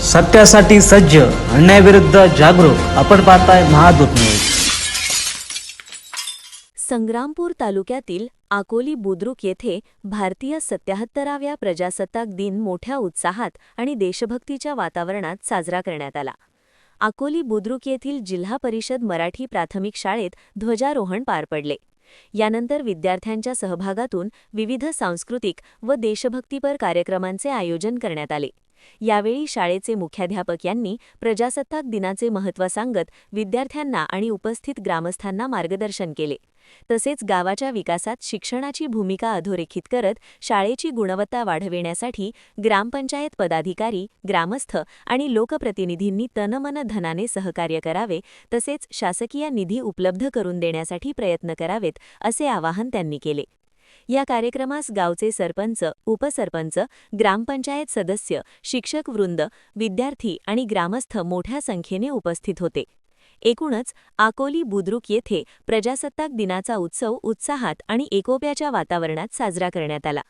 सत्यासाठी सज्ज अन्यायाविरुद्ध जागरूक आपण पाहताय महादूत न्यूज. संग्रामपूर तालुक्यातील आकोली बुद्रुक येथे भारतीय सत्याहत्तराव्या प्रजासत्ताक दिन मोठ्या उत्साहात आणि देशभक्तीच्या वातावरणात साजरा करण्यात आला. आकोली बुद्रुक येथील जिल्हा परिषद मराठी प्राथमिक शाळेत ध्वजारोहण पार पडले. यानंतर विद्यार्थ्यांच्या सहभागातून विविध सांस्कृतिक व देशभक्तीपर कार्यक्रमांचे आयोजन करण्यात आले. यावेळी शाळेचे मुख्याध्यापक यांनी प्रजासत्ताक दिनाचे महत्त्व सांगत विद्यार्थ्यांना आणि उपस्थित ग्रामस्थांना मार्गदर्शन केले. तसेच गावाच्या विकासात शिक्षणाची भूमिका अधोरेखित करत शाळेची गुणवत्ता वाढविण्यासाठी ग्रामपंचायत पदाधिकारी ग्रामस्थ आणि लोकप्रतिनिधींनी तनमन धनाने सहकार्य करावे तसेच शासकीय निधी उपलब्ध करून देण्यासाठी प्रयत्न करावेत असे आवाहन त्यांनी केले. या कार्यक्रमास गावचे सरपंच उपसरपंच ग्रामपंचायत सदस्य शिक्षक वृंद विद्यार्थी आणि ग्रामस्थ मोठ्या संख्येने उपस्थित होते. एकूणच आकोली बुद्रुक येथे प्रजासत्ताक दिनाचा उत्सव उत्साहात आणि एकोप्याच्या वातावरणात साजरा करण्यात आला.